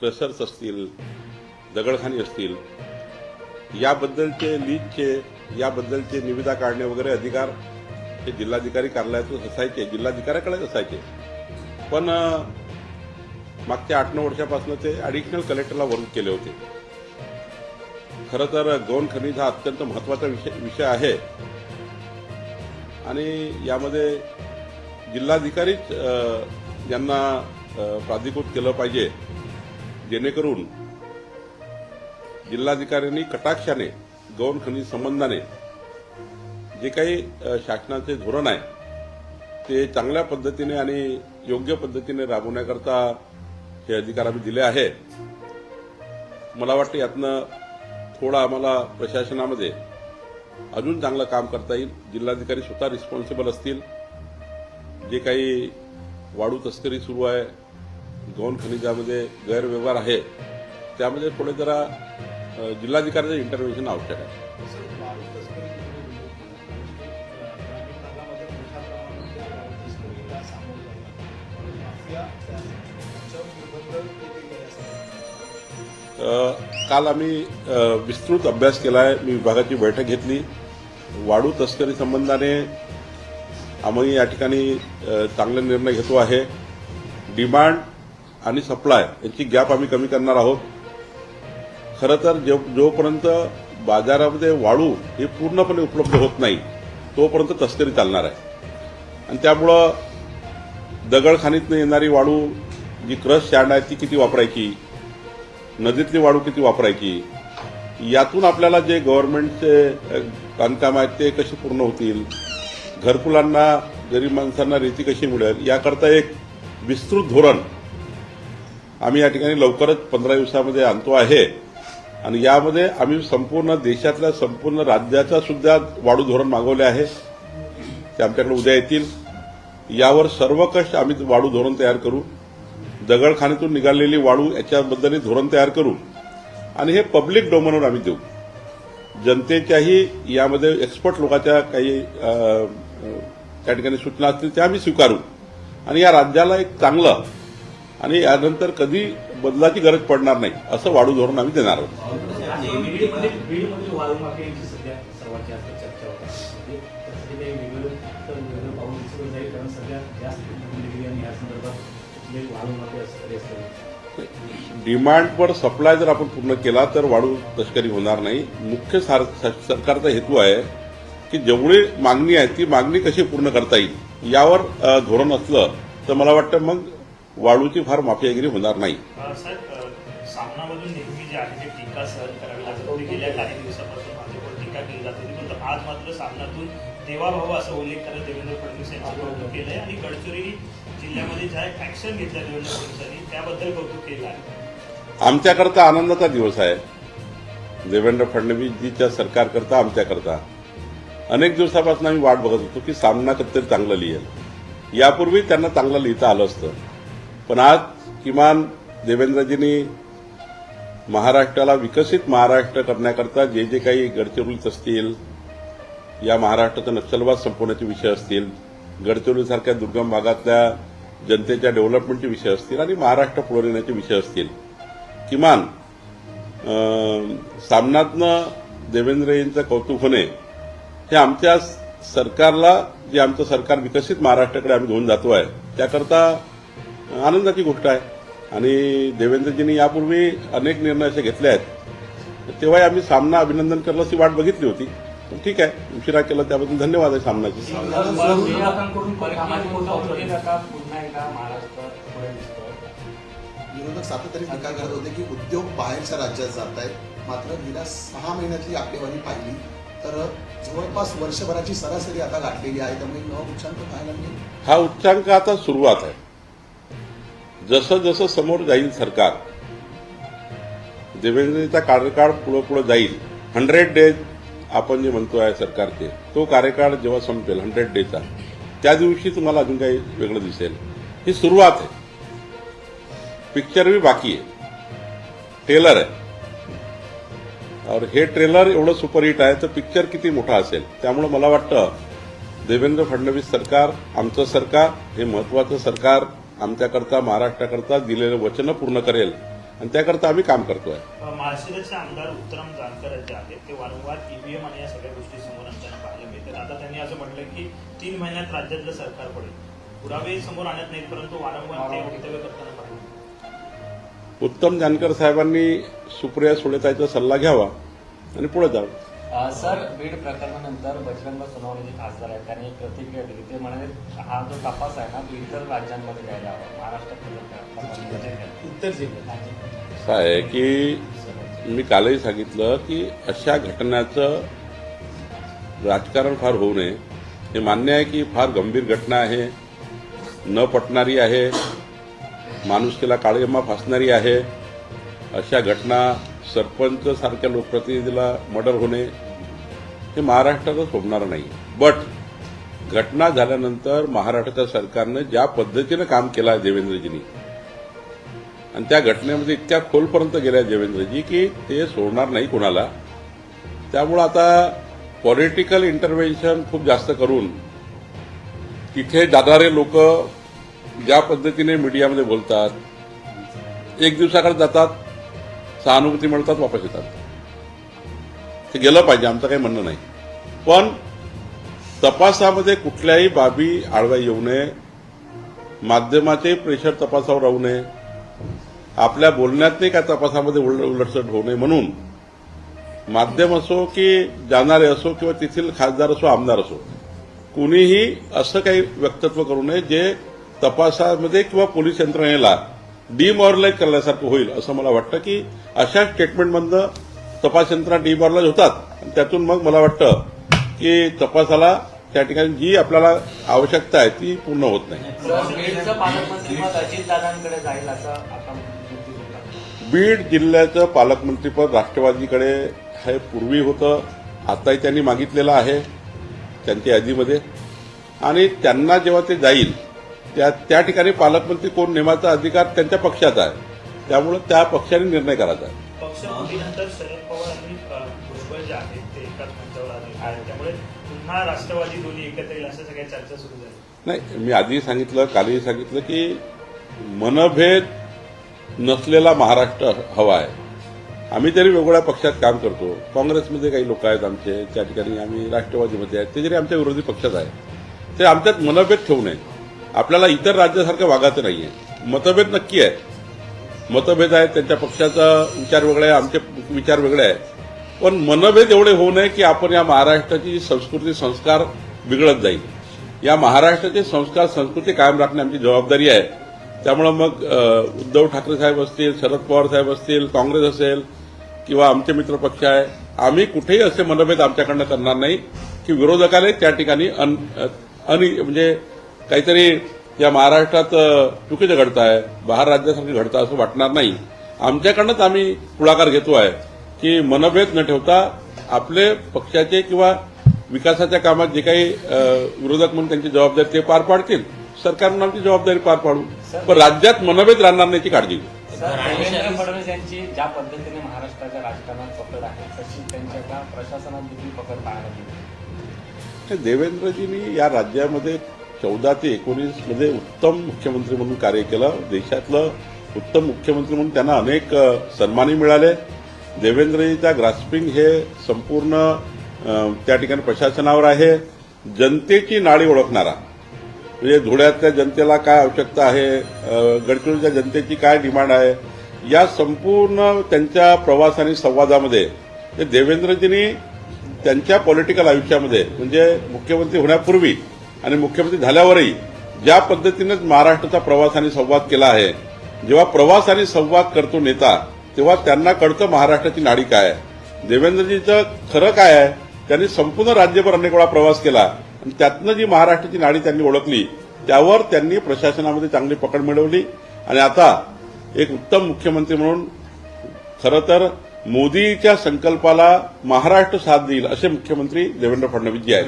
Crushers असतील दगडखाणी असतील याबद्दलचे लीजचे याबद्दलचे निविदा काढणे वगैरे अधिकार हे जिल्हाधिकारी कार्यालयातून असायचे जिल्हाधिकाऱ्याकडेच असायचे. पण मागच्या आठ नऊ वर्षापासून ते ॲडिशनल कलेक्टरला वर्ग केले होते. खरं तर गौण खनिज हा अत्यंत महत्त्वाचा विषय विषय आहे. आणि यामध्ये जिल्हाधिकारीच यांना प्राधिकृत केलं पाहिजे. जेणेकरून जिल्हाधिकाऱ्यांनी कटाक्षाने गौण खनिज संबंधाने जे काही शासनाचे धोरण आहे ते चांगल्या पद्धतीने आणि योग्य पद्धतीने राबवण्याकरता हे अधिकार आम्ही दिले आहेत. मला वाटतं यातनं थोडा आम्हाला प्रशासनामध्ये अजून चांगलं काम करता येईल. जिल्हाधिकारी स्वतः रिस्पॉन्सिबल असतील. जे काही वाढू तस्करी सुरू आहे दोन खनिजामध्ये गैरव्यवहार आहे त्यामध्ये थोडे जरा अ, जिल्हाधिकाऱ्याचं इंटरव्हेन्शन आवश्यक आहे. काल आम्ही विस्तृत अभ्यास केला आहे मी विभागाची बैठक घेतली. वाढू तस्करी संबंधाने आम्ही या ठिकाणी चांगला चांगले निर्णय घेतो आहे. डिमांड आणि सप्लाय याची गॅप आम्ही कमी करणार आहोत. खरं तर जो जोपर्यंत बाजारामध्ये वाळू हे पूर्णपणे उपलब्ध होत नाही तोपर्यंत तस्करी चालणार आहे. आणि त्यामुळं दगडखानीतनं येणारी वाळू जी क्रश स्टँड आहे ती किती वापरायची? नदीतली वाळू किती वापरायची? यातून आपल्याला जे गव्हर्नमेंटचे बांधकाम आहेत ते कसे पूर्ण होतील? घरकुलांना गरीब माणसांना रेती कशी मिळेल? याकरता एक विस्तृत धोरण आम्ही या ठिकाणी लवकरच पंधरा दिवसामध्ये आणतो आहे. आणि यामध्ये आम्ही संपूर्ण देशातल्या संपूर्ण राज्याचा सुद्धा वाढू धोरण मागवले आहे. ते आमच्याकडे उद्या येतील. यावर सर्वकष आम्ही वाढू धोरण तयार करू. दगडखान्यातून निघालेली वाळू याच्याबद्दल धोरण तयार करू. आणि हे पब्लिक डोमेनवर आम्ही देऊ. जनतेच्याही यामध्ये एक्सपर्ट लोकांच्या काही त्या ठिकाणी सूचना असतील त्या आम्ही स्वीकारू. आणि या राज्याला एक चांगलं आणि यानंतर कधी बदलाची गरज पडणार नाही असं वाढू धोरण आम्ही देणार आहोत. म्हणजे डिमांडवर सप्लाय जर आपण पूर्ण केला तर वाढू तस्करी होणार नाही. मुख्य सरकारचा हेतू आहे की जेवढी मागणी आहे ती मागणी कशी पूर्ण करता येईल यावर धोरण असलं तर मला वाटतं मग वाळूची फार माफियागिरी होणार नाही. अ, साहेब अ, सामनामधून नेहमी जी आहे ती टीका सहन करावी लागत होती गेल्या काही दिवसापासून भाजपवर टीका केली जात होती पण आज मात्र सामनातून देवाभाव असा उल्लेख करत देवेंद्र फडणवीस यांचं कौतुक केलंय आणि गडचिरोली जिल्ह्यामध्ये ज्या ऍक्शन घेतल्या देवेंद्र फडणवीसांनी त्याबद्दल कौतुक केलं आहे. आमच्याकरता आनंदाचा दिवस आहे. देवेंद्र फडणवीसजीच्या सरकारकरता आमच्याकरता. अनेक दिवसापासून आम्ही वाट बघत होतो की सामना कधीतरी चांगलं लिहिल. यापूर्वी त्यांना चांगलं लिहिता आलं असतं. पण आज किमान देवेंद्रजींनी महाराष्ट्राला विकसित महाराष्ट्र करण्याकरता जे जे काही गडचिरोलीत असतील या महाराष्ट्राचा नक्षलवाद संपवण्याचे विषय असतील गडचिरोलीसारख्या दुर्गम भागातल्या जनतेच्या डेव्हलपमेंटचे विषय असतील आणि महाराष्ट्र पुढे नेण्याचे विषय असतील. किमान अं, सामनातनं देवेंद्रजींचं कौतुक होणे हे आमच्या सरकारला जे आमचं सरकार विकसित महाराष्ट्राकडे आम्ही घेऊन जातो आहे त्याकरता आनंदाची गोष्ट आहे. आणि देवेंद्रजींनी यापूर्वी अनेक निर्णय असे घेतले आहेत. तेव्हाही आम्ही सामना अभिनंदन करलं अशी वाट बघितली होती. पण ठीक आहे. उशिरा केलं त्याबद्दल धन्यवाद आहे सामनाचे विरोधक सातत्याने टीका करत होते की उद्योग बाहेरच्या राज्यात जात आहेत मात्र गेल्या सहा महिन्यातली आकडेवारी पाहिली. तर जवळपास वर्षभराची सरासरी आता गाठलेली आहे. त्यामुळे नवं उच्चांक पाहायला मिळेल. हा उच्चांक आता सुरुवात आहे. जसं जसं समोर जाईल सरकार देवेंद्रजीचा कार्यकाळ पुढं पुढं जाईल हंड्रेड डेज आपण जे म्हणतो आहे सरकारचे तो कार्यकाळ जेव्हा संपेल हंड्रेड डेचा त्या दिवशी तुम्हाला अजून काही वेगळं दिसेल. ही सुरुवात आहे. पिक्चर बी बाकी आहे. ट्रेलर आहे. और हे ट्रेलर एवढं सुपरहिट आहे तर पिक्चर किती मोठा असेल? त्यामुळे मला वाटतं देवेंद्र फडणवीस सरकार आमचं सरकार हे महत्वाचं सरकार आमच्याकरता महाराष्ट्राकरता दिलेलं वचनं पूर्ण करेल. आणि त्याकरता आम्ही काम करतोय. माळशिरसचे आमदार उत्तम जानकर जे आहेत ते वारंवार ईव्हीएम आणि या सगळ्या गोष्टी समोर आणताना पाहायला मिळतात. आता त्यांनी असं म्हटलं की तीन महिन्यात राज्यातलं सरकार पडेल. पुरावे समोर आणत नाहीत परंतु वारंवार ते वक्तव्य करताना उत्तम जानकर साहेबांनी सुप्रिया सुळेताईचा सल्ला घ्यावा आणि पुढे जावं. सर बीड प्रकरणानंतर बजरंग सोनवणे जे खासदार आहेत त्यांनी एक प्रतिक्रिया दिली. ते म्हणाले हा जो तपास आहे ना तो इतर राज्यांमध्ये द्यायला हवा. महाराष्ट्रात उत्तर जिल्ह्यात. आहे की मी कालही सांगितलं की अशा घटनाचं राजकारण फार होऊ नये. हे मान्य आहे की फार गंभीर घटना आहे. न पटणारी आहे. माणुसकीला काळेमा फासणारी आहे. अशा घटना सरपंच सारख्या लोकप्रतिनिधीला मर्डर होणे हे महाराष्ट्रातच होणार नाही. बट घटना झाल्यानंतर महाराष्ट्राच्या सरकारनं ज्या पद्धतीनं काम केलं आहे देवेंद्रजींनी आणि त्या घटनेमध्ये इतक्या खोलपर्यंत गेल्या देवेंद्रजी की ते सोडणार नाही कुणाला. त्यामुळं आता पॉलिटिकल इंटरव्हेन्शन खूप जास्त करून तिथे जाणारे लोक ज्या पद्धतीने मीडियामध्ये बोलतात एक दिवसाकडे जातात सहानुभूती मिळतात वापस येतात. ते गेलं पाहिजे आमचं काही म्हणणं नाही. पण तपासामध्ये कुठल्याही बाबी आडव्या येऊ नये माध्यमाचे प्रेशर तपासावर राहू नये आपल्या बोलण्यातही काय तपासामध्ये उलट उलटसट होऊ नये म्हणून माध्यम असो की जाणारे असो किंवा तेथील खासदार असो आमदार असो कुणीही असं काही वक्तव्य करू नये जे तपासामध्ये किंवा पोलीस यंत्रणेला डिमॉरलाइज करण्यासारखं होईल असं मला वाटतं की अशा स्टेटमेंटमधनं तपास यंत्रणा डिमॉरलाइज होतात. आणि त्यातून मग मला वाटतं की तपासाला त्या ठिकाणी जी आपल्याला आवश्यकता आहे ती पूर्ण होत नाही. बीड जिल्ह्याचं पालकमंत्रीपद राष्ट्रवादीकडे हे पूर्वी होतं. आताही त्यांनी मागितलेलं आहे त्यांच्या यादीमध्ये. आणि त्यांना जेव्हा ते जाईल त्या त्या ठिकाणी पालकमंत्री कोण नेमाचा अधिकार त्यांच्या पक्षाचा आहे. त्यामुळे त्या पक्षाने निर्णय करायचा आहे. पक्ष मोदीनंतर शरद पवार आणि अ, भुजबळ जे आहेत ते एकाच मंचावर आले आहेत. त्यामुळे पुन्हा राष्ट्रवादी दोन्ही एकत्र येईल अशा सगळ्या चर्चा सुरू झाल्या. नाही मी आधी सांगितलं कालही सांगितलं की मनभेद नसलेला महाराष्ट्र हवा आहे. आम्ही तरी वेगवेगळ्या पक्षात काम करतो काँग्रेसमध्ये काही लोक आहेत आमचे त्या ठिकाणी आम्ही राष्ट्रवादीमध्ये आहेत ते जरी आमच्या विरोधी पक्षात आहे ते आमच्यात मनभेद ठेवू नये आपल्याला इतर राज्यासारखं वागायचं नाहीये. मतभेद नक्की आहे मतभेद आहेत त्यांच्या पक्षाचा विचार वेगळा आहे आमचे विचार वेगळे आहेत. पण मनभेद एवढे होऊ नये की आपण या महाराष्ट्राची संस्कृती संस्कार बिघडत जाईल. या महाराष्ट्राचे संस्कार संस्कृती कायम राखणे आमची जबाबदारी आहे. त्यामुळं मग उद्धव ठाकरे साहेब असतील शरद पवार साहेब असतील काँग्रेस असेल किंवा आमचे मित्र पक्ष आहे आम्ही कुठेही असे मनभेद आमच्याकडनं करणार नाही की विरोधकाने त्या ठिकाणी अन अनि म्हणजे काहीतरी या महाराष्ट्रात चुकीचं घडतं आहे बाहेर राज्यासारखं घडतं असं वाटणार नाही. आमच्याकडनंच आम्ही पुढाकार घेतो आहे की मनभेद न ठेवता आपले पक्षाचे किंवा विकासाच्या कामात जे काही विरोधक म्हणून त्यांची जबाबदारी ते पार पाडतील. सरकारनं आमची जबाबदारी पार पाडू. पण राज्यात मनभेद राहणार नाही याची काळजी घेऊ देवेंद्र फडणवीस यांची ज्या पद्धतीने महाराष्ट्राच्या राजकारणात पकड आहे तशी त्यांच्या प्रशासनात देखील पकड पाहायला देवेंद्रजींनी या राज्यामध्ये चौदा ते एकोणीसमध्ये उत्तम मुख्यमंत्री म्हणून कार्य केलं. देशातलं उत्तम मुख्यमंत्री म्हणून त्यांना अनेक सन्मानही मिळाले. देवेंद्रजीचा ग्रास्पिंग हे संपूर्ण त्या ठिकाणी प्रशासनावर आहे. जनतेची नाळी ओळखणारा म्हणजे धुळ्यातल्या जनतेला काय आवश्यकता आहे गडचिरोलीच्या जनतेची काय डिमांड आहे या संपूर्ण त्यांच्या प्रवास आणि संवादामध्ये हे देवेंद्रजींनी त्यांच्या पॉलिटिकल आयुष्यामध्ये म्हणजे मुख्यमंत्री होण्यापूर्वी आणि मुख्यमंत्री झाल्यावरही ज्या पद्धतीनेच महाराष्ट्राचा प्रवास आणि संवाद केला आहे जेव्हा प्रवास आणि संवाद करतो नेता तेव्हा त्यांना कळतं महाराष्ट्राची नाडी काय आहे. देवेंद्रजीचं खरं काय आहे त्यांनी संपूर्ण राज्यभर अनेक वेळा प्रवास केला आणि त्यातनं जी महाराष्ट्राची नाडी त्यांनी ओळखली त्यावर त्यांनी प्रशासनामध्ये चांगली पकड मिळवली. आणि आता एक उत्तम मुख्यमंत्री म्हणून खरं तर मोदीच्या संकल्पाला महाराष्ट्र साथ देईल असे मुख्यमंत्री देवेंद्र आहेत.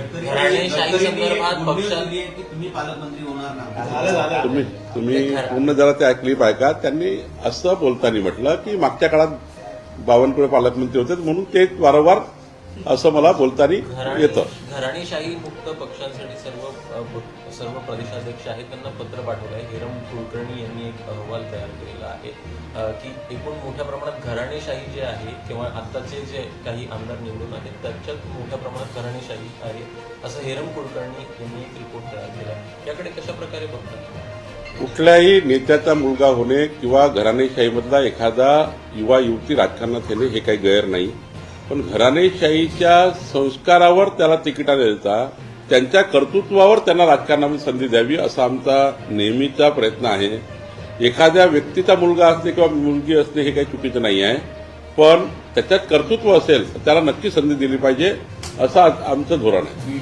ना? झालं झालं तुम्ही तुम्ही पूर्ण जरा त्या क्लिप ऐका त्यांनी असं बोलताना म्हटलं की मागच्या काळात बावनकुळे पालकमंत्री होते म्हणून ते वारंवार असं मला बोलताना येतं. घराणेशाही मुक्त पक्षांसाठी सर्व सर्व प्रदेशाध्यक्ष आहेत त्यांना पत्र पाठवलं आहे. हिरम कुलकर्णी यांनी एक अहवाल तयार केलेला आहे की एकूण मोठ्या प्रमाणात घराणेशाही जे आहे किंवा आत्ताचे जे काही आमदार निवडून आहेत त्याच्यात मोठ्या प्रमाणात घराणेशाही आहे असं हिरम कुलकर्णी यांनी एक रिपोर्ट तयार केला याकडे कशा प्रकारे बघतात? कुठल्याही नेत्याचा मुलगा होणे किंवा घराणेशाहीमधला एखादा युवा युवती राजकारणात येणे हे काही गैर नाही. पण घराणेशाहीच्या संस्कारावर त्याला तिकिटा द्यायचा त्यांच्या कर्तृत्वावर त्यांना राजकारणामध्ये संधी द्यावी असा आमचा नेहमीचा प्रयत्न आहे. एखाद्या व्यक्तीचा मुलगा असणे किंवा मुलगी असणे हे काही चुकीचं नाही आहे. पण त्याच्यात कर्तृत्व असेल तर त्याला नक्की संधी दिली पाहिजे असं आमचं धोरण आहे.